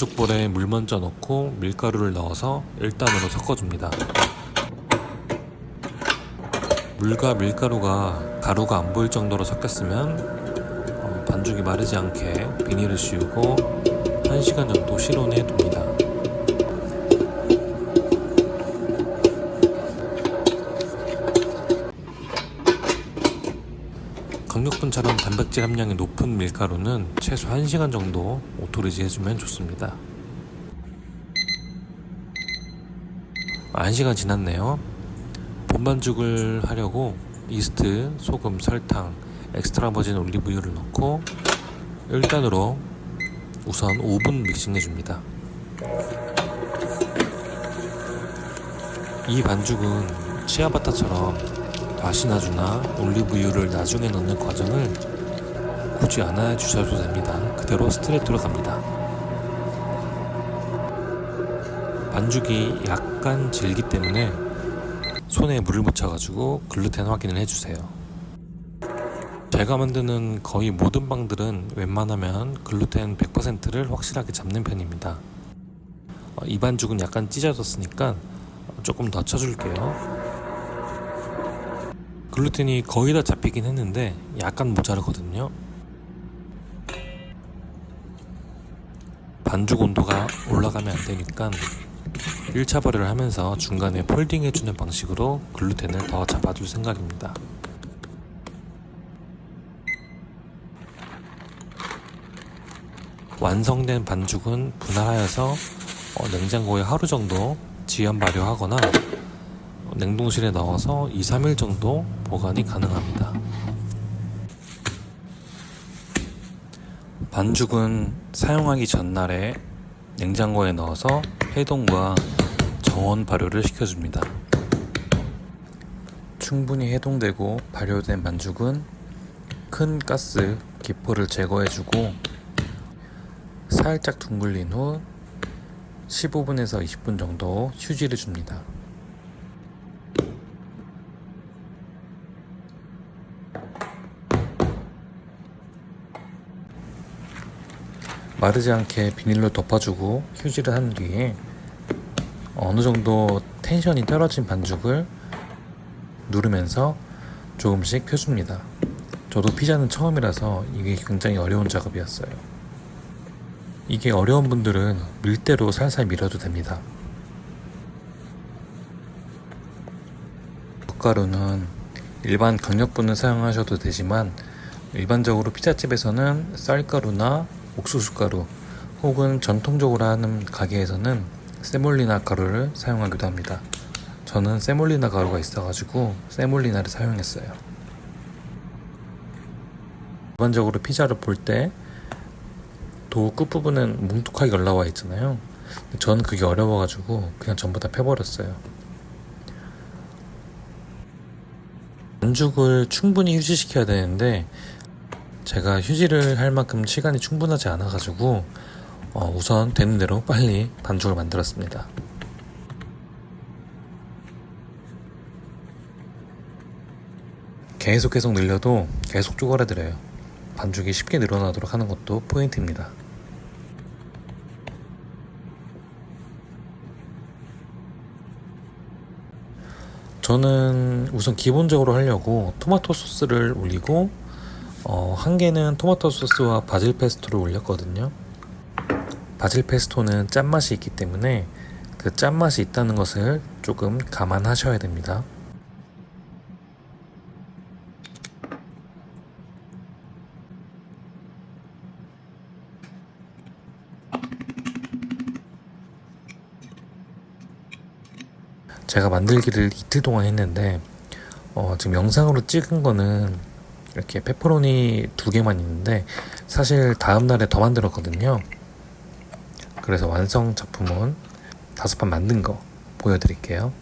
반죽볼에 물 먼저 넣고 밀가루를 넣어서 1단으로 섞어줍니다. 물과 밀가루가 가루가 안 보일 정도로 섞였으면 어, 반죽이 마르지 않게 비닐을 씌우고 1시간 정도 실온에 둡니다. 강력분처럼 단백질 함량이 높은 밀가루는 최소 1시간 정도 오토리지 해주면 좋습니다. 1시간 지났네요. 본반죽을 하려고 이스트, 소금, 설탕, 엑스트라 버진 올리브유를 넣고 1단으로 우선 5분 믹싱해 줍니다. 이 반죽은 치아바타처럼 다시나주나 올리브유를 나중에 넣는 과정을 굳이 안 해주셔도 됩니다. 그대로 스트레이트로 갑니다. 반죽이 약간 질기 때문에 손에 물을 묻혀가지고 글루텐 확인을 해주세요. 제가 만드는 거의 모든 빵들은 웬만하면 글루텐 100%를 확실하게 잡는 편입니다. 어, 이 반죽은 약간 찢어졌으니까 조금 더 쳐줄게요. 글루텐이 거의 다 잡히긴 했는데 약간 모자르거든요. 반죽 온도가 올라가면 안 되니까 1차 발효를 하면서 중간에 폴딩 해주는 방식으로 글루텐을 더 잡아줄 생각입니다. 완성된 반죽은 분할하여서 어, 냉장고에 하루 정도 지연 발효하거나 어, 냉동실에 넣어서 2, 3일 정도 보관이 가능합니다. 반죽은 사용하기 전날에 냉장고에 넣어서 해동과 정원 발효를 시켜줍니다. 충분히 해동되고 발효된 반죽은 큰 가스 기포를 제거해주고 살짝 둥글린 후 15분에서 20분 정도 휴지를 줍니다. 마르지 않게 비닐로 덮어주고 휴지를 한 뒤에 어느 정도 텐션이 떨어진 반죽을 누르면서 조금씩 펴줍니다. 저도 피자는 처음이라서 이게 굉장히 어려운 작업이었어요. 이게 어려운 분들은 밀대로 살살 밀어도 됩니다. 젓가루는 일반 강력분을 사용하셔도 되지만 일반적으로 피자집에서는 쌀가루나 옥수수 가루 혹은 전통적으로 하는 가게에서는 세몰리나 가루를 사용하기도 합니다. 저는 세몰리나 가루가 있어가지고 세몰리나를 사용했어요. 일반적으로 피자를 볼 때도 끝부분은 뭉툭하게 올라와 있잖아요. 저는 그게 어려워가지고 그냥 전부 다 펴버렸어요. 반죽을 충분히 휴지시켜야 되는데 제가 휴지를 할 만큼 시간이 충분하지 않아가지고 어, 우선 되는 대로 빨리 반죽을 만들었습니다. 계속 계속 늘려도 계속 쪼그라들어요. 반죽이 쉽게 늘어나도록 하는 것도 포인트입니다. 저는 우선 기본적으로 하려고 토마토 소스를 올리고 어, 한 개는 토마토 소스와 바질 페스토를 올렸거든요. 바질 페스토는 짠맛이 있기 때문에 그 짠맛이 있다는 것을 조금 감안하셔야 됩니다. 제가 만들기를 이틀 동안 했는데 어, 지금 영상으로 찍은 거는 이렇게 페퍼로니 두 개만 있는데 사실 다음 날에 더 만들었거든요. 그래서 완성 작품은 다섯 판 만든 거 보여드릴게요.